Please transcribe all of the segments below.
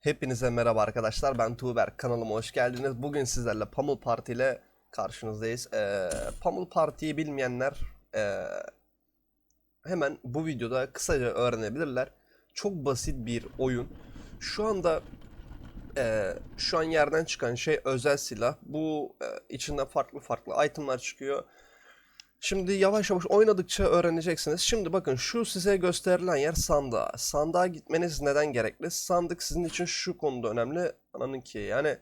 Hepinize merhaba arkadaşlar. Ben Tuğber. Kanalıma hoş geldiniz. Bugün sizlerle Pummel Party ile karşınızdayız. Ee, Pummel Party'yi bilmeyenler ee, hemen bu videoda kısaca öğrenebilirler. Çok basit bir oyun. Şu anda ee, şu an yerden çıkan şey özel silah. Bu ee, içinde farklı farklı itemlar çıkıyor. Şimdi yavaş yavaş oynadıkça öğreneceksiniz. Şimdi bakın şu size gösterilen yer sandığa. Sandığa gitmeniz neden gerekli? Sandık sizin için şu konuda önemli. Ananın ki yani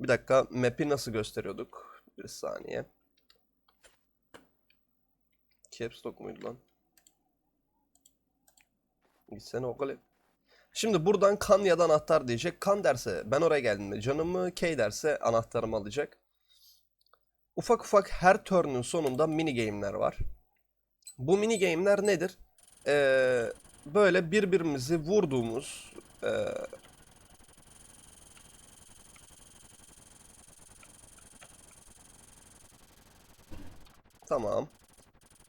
bir dakika map'i nasıl gösteriyorduk? Bir saniye. Caps lock muydu lan? Gitsene o kale. Şimdi buradan kan ya da anahtar diyecek. Kan derse ben oraya geldiğimde canımı, K derse anahtarımı alacak. Ufak ufak her turn'un sonunda mini game'ler var. Bu mini game'ler nedir? Ee, böyle birbirimizi vurduğumuz ee, Tamam.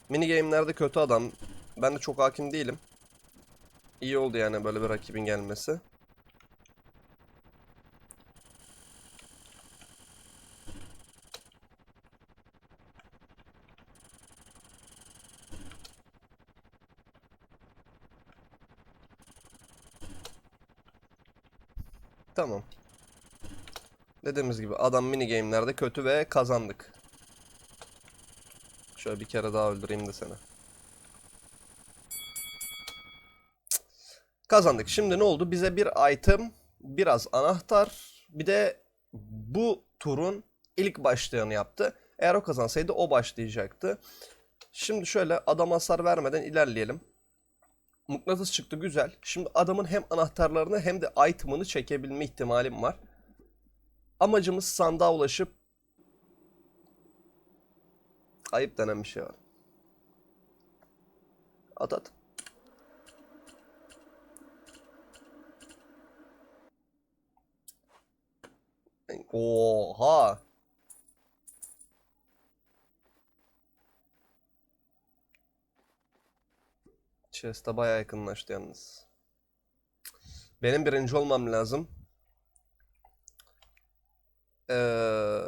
Mini game'lerde kötü adam. Ben de çok hakim değilim. İyi oldu yani böyle bir rakibin gelmesi. Tamam. Dediğimiz gibi adam mini game'lerde kötü ve kazandık. Şöyle bir kere daha öldüreyim de seni. Kazandık. Şimdi ne oldu? Bize bir item, biraz anahtar, bir de bu turun ilk başlayanı yaptı. Eğer o kazansaydı o başlayacaktı. Şimdi şöyle adam hasar vermeden ilerleyelim. Mıknatıs çıktı güzel. Şimdi adamın hem anahtarlarını hem de item'ını çekebilme ihtimalim var. Amacımız sandığa ulaşıp ayıp denen bir şey var. At at. Oha. Chest'e bayağı yakınlaştı yalnız. Benim birinci olmam lazım. Ee,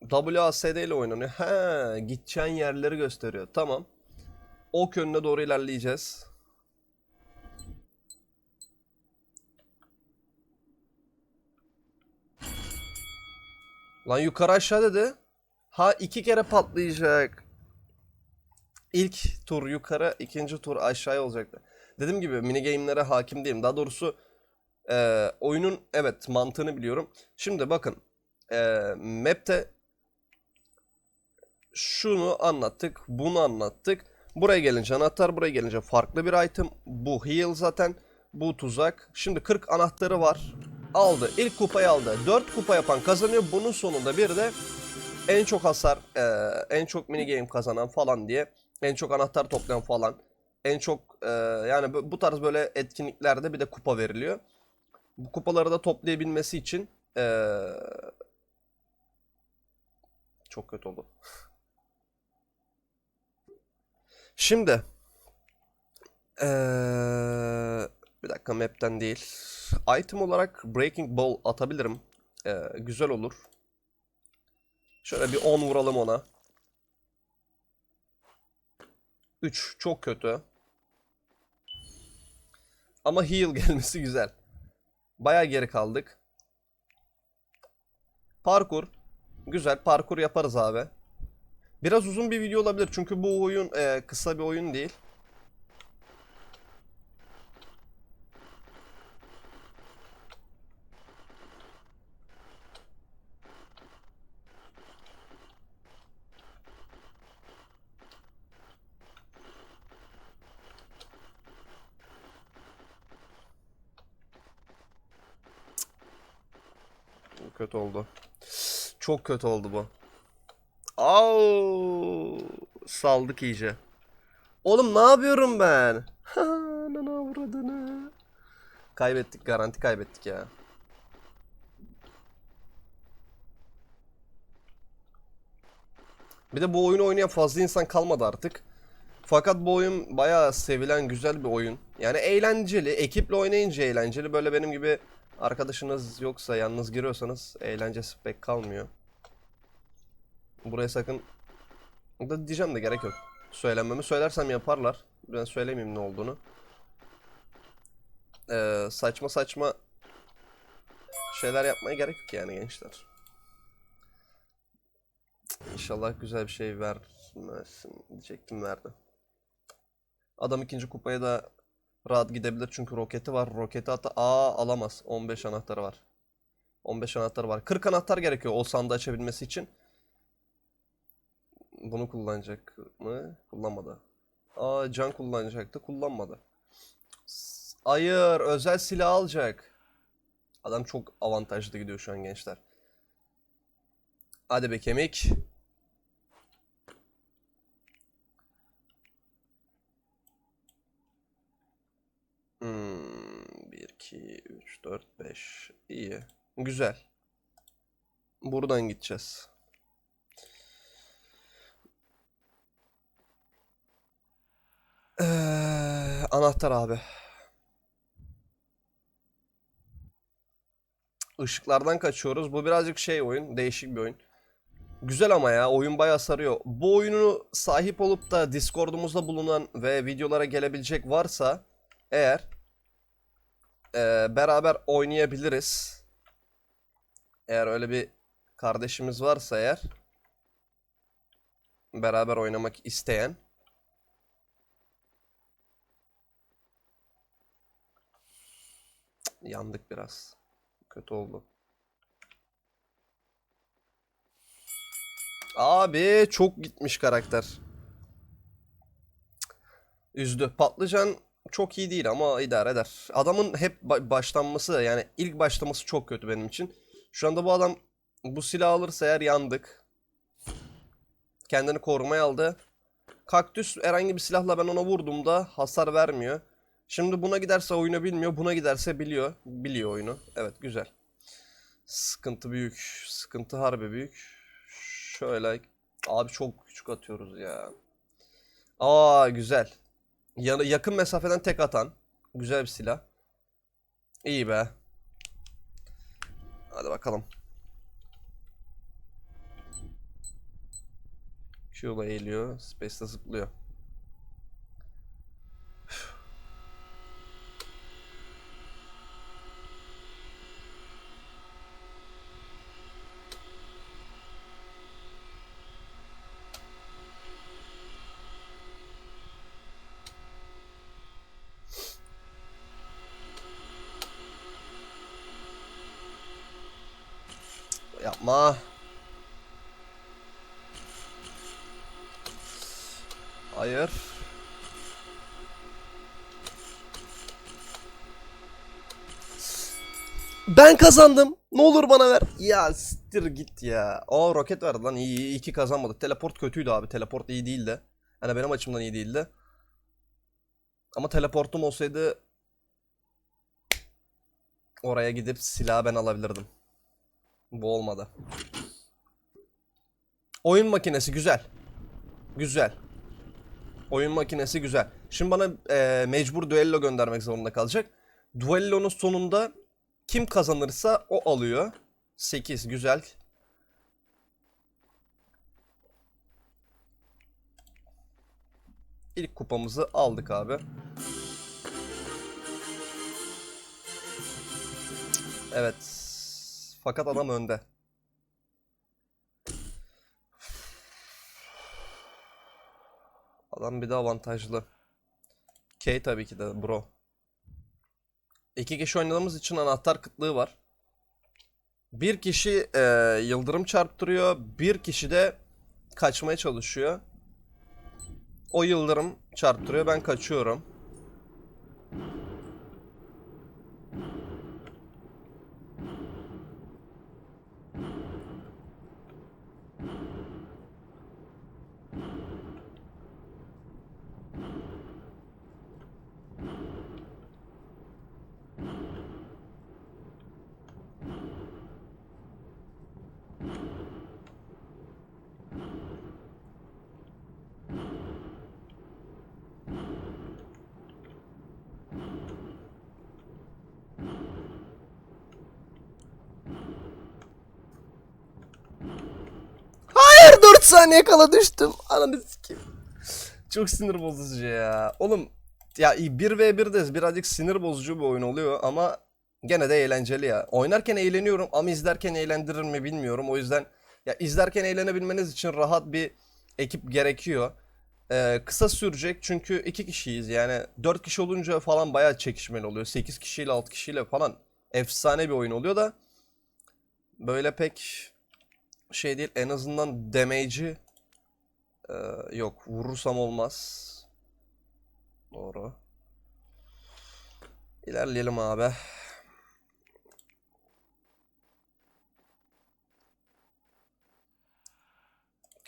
WASD ile oynanıyor. He, gideceğin yerleri gösteriyor. Tamam. Ok yönüne doğru ilerleyeceğiz. Lan yukarı aşağı dedi. Ha iki kere patlayacak. İlk tur yukarı, ikinci tur aşağıya olacaktı. Dediğim gibi mini game'lere hakim değilim. Daha doğrusu e, oyunun evet mantığını biliyorum. Şimdi bakın e, map'te şunu anlattık, bunu anlattık. Buraya gelince anahtar, buraya gelince farklı bir item. Bu heal zaten, bu tuzak. Şimdi 40 anahtarı var. Aldı. İlk kupayı aldı. 4 kupa yapan kazanıyor. Bunun sonunda bir de en çok hasar, e, en çok mini game kazanan falan diye, en çok anahtar toplayan falan, en çok e, yani bu- tarz böyle etkinliklerde bir de kupa veriliyor. Bu kupaları da toplayabilmesi için e, çok kötü oldu. Şimdi eee, bir dakika map'ten değil. Item olarak Breaking Ball atabilirim. Eee, güzel olur. Şöyle bir 10 vuralım ona. 3 çok kötü. Ama heal gelmesi güzel. Baya geri kaldık. Parkur. Güzel parkur yaparız abi. Biraz uzun bir video olabilir çünkü bu oyun e, kısa bir oyun değil. Bu Kötü oldu. Çok kötü oldu bu. Au! Saldık iyice. Oğlum ne yapıyorum ben? Ananı avradını. Kaybettik garanti kaybettik ya. Bir de bu oyunu oynayan fazla insan kalmadı artık. Fakat bu oyun bayağı sevilen güzel bir oyun. Yani eğlenceli. Ekiple oynayınca eğlenceli. Böyle benim gibi arkadaşınız yoksa yalnız giriyorsanız eğlencesi pek kalmıyor. Buraya sakın da diyeceğim de gerek yok. Söylememi söylersem yaparlar. Ben söylemeyeyim ne olduğunu. Ee, saçma saçma şeyler yapmaya gerek yok yani gençler. İnşallah güzel bir şey vermesin diyecektim verdi. Adam ikinci kupaya da rahat gidebilir çünkü roketi var. Roketi hatta aa alamaz. 15 anahtarı var. 15 anahtarı var. 40 anahtar gerekiyor o sandığı açabilmesi için. Bunu kullanacak mı? Kullanmadı. Aa can kullanacaktı. Kullanmadı. S- Hayır, özel silah alacak. Adam çok avantajlı gidiyor şu an gençler. Hadi be kemik. Hmm, 1, 2, 3, 4, 5. İyi. Güzel. Buradan gideceğiz. Ee, anahtar abi. Işıklardan kaçıyoruz. Bu birazcık şey oyun. Değişik bir oyun. Güzel ama ya. Oyun bayağı sarıyor. Bu oyunu sahip olup da Discord'umuzda bulunan ve videolara gelebilecek varsa eğer ee, beraber oynayabiliriz. Eğer öyle bir kardeşimiz varsa eğer beraber oynamak isteyen yandık biraz. Kötü oldu. Abi çok gitmiş karakter. Üzdü. Patlıcan çok iyi değil ama idare eder. Adamın hep ba- başlanması yani ilk başlaması çok kötü benim için. Şu anda bu adam bu silah alırsa eğer yandık. Kendini korumaya aldı. Kaktüs herhangi bir silahla ben ona vurduğumda hasar vermiyor. Şimdi buna giderse oyunu bilmiyor. Buna giderse biliyor. Biliyor oyunu. Evet güzel. Sıkıntı büyük. Sıkıntı harbi büyük. Şöyle. Abi çok küçük atıyoruz ya. Aa güzel. Yanı, yakın mesafeden tek atan. Güzel bir silah. İyi be. Hadi bakalım. Q'la eğiliyor. Space'de zıplıyor. Yapma. Hayır. Ben kazandım. Ne olur bana ver. Ya siktir git ya. Aa roket verdi lan. İyi iyi, ki kazanmadık. Teleport kötüydü abi. Teleport iyi değildi. Yani benim açımdan iyi değildi. Ama teleportum olsaydı oraya gidip silahı ben alabilirdim. Bu olmadı. Oyun makinesi güzel. Güzel. Oyun makinesi güzel. Şimdi bana e, mecbur duello göndermek zorunda kalacak. Duellonun sonunda kim kazanırsa o alıyor. 8 güzel. İlk kupamızı aldık abi. Evet. Fakat adam önde. Adam bir de avantajlı. K tabii ki de bro. İki kişi oynadığımız için anahtar kıtlığı var. Bir kişi e, yıldırım çarptırıyor. Bir kişi de kaçmaya çalışıyor. O yıldırım çarptırıyor. Ben kaçıyorum. Hayır 4 saniye kala düştüm. Ananı sikeyim. Çok sinir bozucu ya. Oğlum ya 1v1'deyiz. Birazcık sinir bozucu bir oyun oluyor ama gene de eğlenceli ya. Oynarken eğleniyorum ama izlerken eğlendirir mi bilmiyorum. O yüzden ya izlerken eğlenebilmeniz için rahat bir ekip gerekiyor. Ee, kısa sürecek çünkü iki kişiyiz yani 4 kişi olunca falan bayağı çekişmeli oluyor. 8 kişiyle 6 kişiyle falan efsane bir oyun oluyor da böyle pek şey değil en azından damage'i ee, yok vurursam olmaz. Doğru. İlerleyelim abi.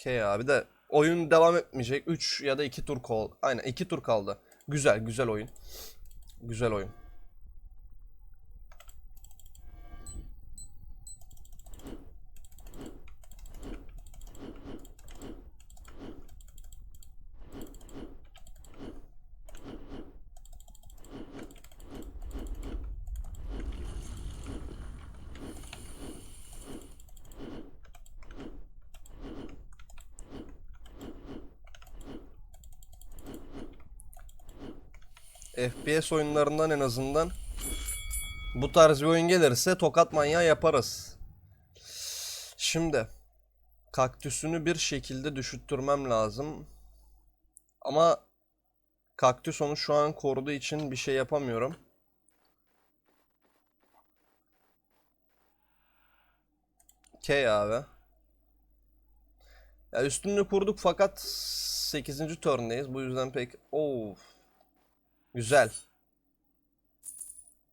Okey abi de oyun devam etmeyecek. 3 ya da 2 tur kal. Aynen 2 tur kaldı. Güzel güzel oyun. Güzel oyun. FPS oyunlarından en azından bu tarz bir oyun gelirse tokat manyağı yaparız. Şimdi kaktüsünü bir şekilde düşüttürmem lazım. Ama kaktüs onu şu an koruduğu için bir şey yapamıyorum. Okey abi. Ya üstünlüğü kurduk fakat 8. turndeyiz. Bu yüzden pek... Of. Güzel.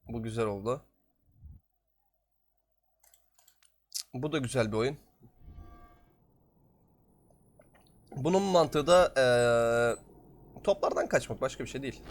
Bu güzel oldu. Bu da güzel bir oyun. Bunun mantığı da eee, toplardan kaçmak başka bir şey değil.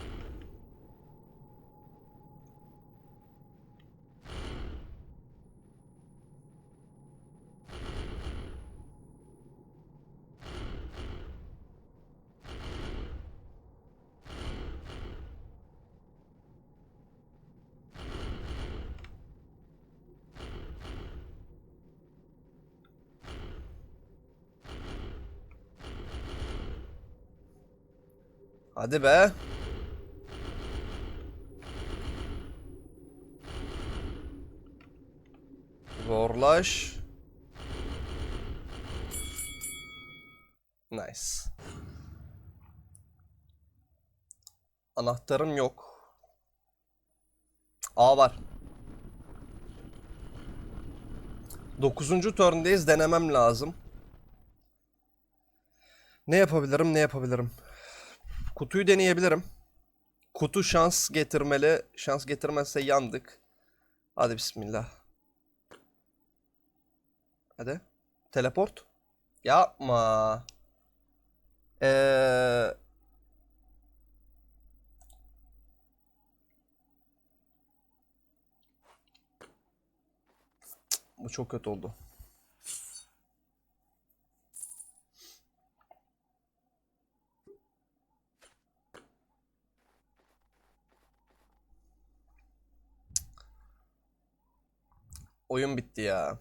Hadi be. Zorlaş. Nice. Anahtarım yok. A var. Dokuzuncu turndeyiz denemem lazım. Ne yapabilirim ne yapabilirim? Kutuyu deneyebilirim. Kutu şans getirmeli. Şans getirmezse yandık. Hadi bismillah. Hadi. Teleport. Yapma. Ee... Bu çok kötü oldu. Oyun bitti ya.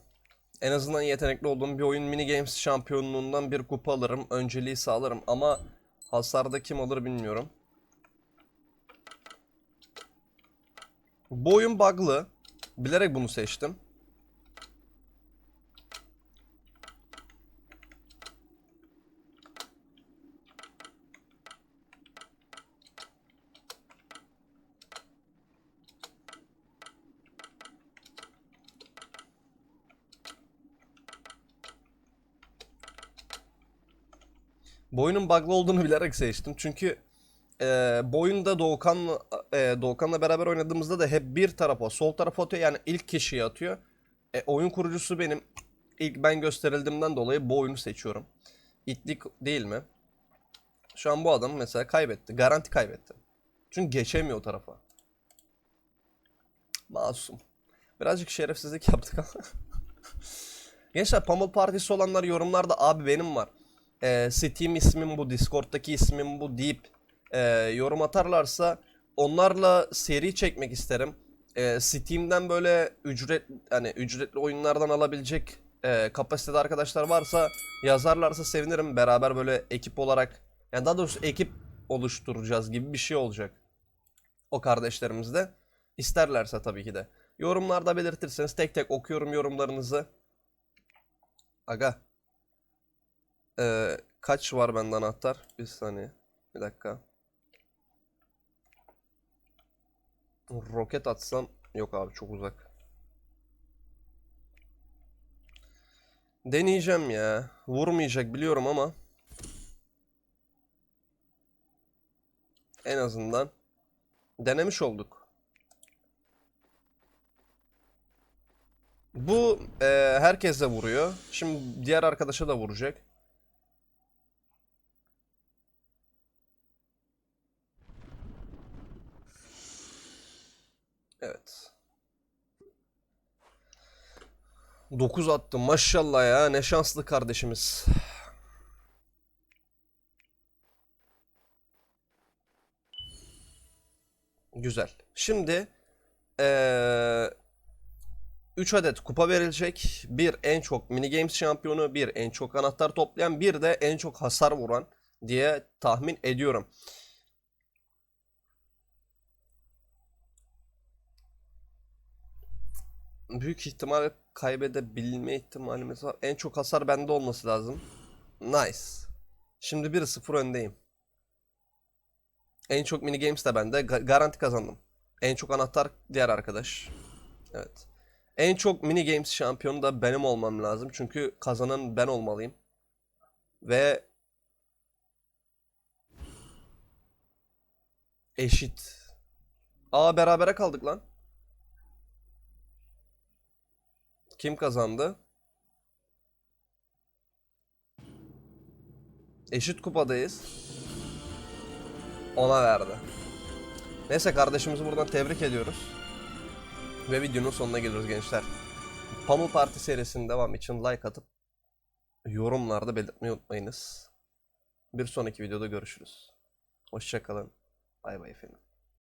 En azından yetenekli olduğum bir oyun mini games şampiyonluğundan bir kupa alırım. Önceliği sağlarım ama hasarda kim alır bilmiyorum. Bu oyun bug'lı. Bilerek bunu seçtim. Bu oyunun bug'lı olduğunu bilerek seçtim. Çünkü e, bu oyunda Doğukan'la e, Doğukan'la beraber oynadığımızda da hep bir tarafa, sol tarafa atıyor. Yani ilk kişiye atıyor. E, oyun kurucusu benim. İlk ben gösterildiğimden dolayı bu oyunu seçiyorum. İtlik değil mi? Şu an bu adam mesela kaybetti. Garanti kaybetti. Çünkü geçemiyor o tarafa. Masum. Birazcık şerefsizlik yaptık ama. Gençler Pummel Partisi olanlar yorumlarda abi benim var. Ee, Steam ismim bu, Discord'daki ismim bu deyip e, yorum atarlarsa onlarla seri çekmek isterim. Ee, Steam'den böyle ücret hani ücretli oyunlardan alabilecek e, kapasitede arkadaşlar varsa yazarlarsa sevinirim. Beraber böyle ekip olarak yani daha doğrusu ekip oluşturacağız gibi bir şey olacak. O kardeşlerimiz de isterlerse tabii ki de. Yorumlarda belirtirseniz tek tek okuyorum yorumlarınızı. Aga. Ee, kaç var bende anahtar? Bir saniye. Bir dakika. Roket atsam yok abi çok uzak. Deneyeceğim ya. Vurmayacak biliyorum ama en azından denemiş olduk. Bu e, herkese vuruyor. Şimdi diğer arkadaşa da vuracak. Evet. 9 attı maşallah ya ne şanslı kardeşimiz. Güzel. Şimdi eee 3 adet kupa verilecek. Bir en çok mini games şampiyonu, bir en çok anahtar toplayan, bir de en çok hasar vuran diye tahmin ediyorum. Büyük ihtimal kaybedebilme ihtimalimiz var. En çok hasar bende olması lazım. Nice. Şimdi 1-0 öndeyim. En çok mini games de bende. Ga- garanti kazandım. En çok anahtar diğer arkadaş. Evet. En çok mini games şampiyonu da benim olmam lazım. Çünkü kazanan ben olmalıyım. Ve eşit. Aa berabere kaldık lan. Kim kazandı? Eşit kupadayız. Ona verdi. Neyse kardeşimizi buradan tebrik ediyoruz. Ve videonun sonuna geliyoruz gençler. Pamuk Parti serisinin devam için like atıp yorumlarda belirtmeyi unutmayınız. Bir sonraki videoda görüşürüz. Hoşçakalın. Bay bay efendim.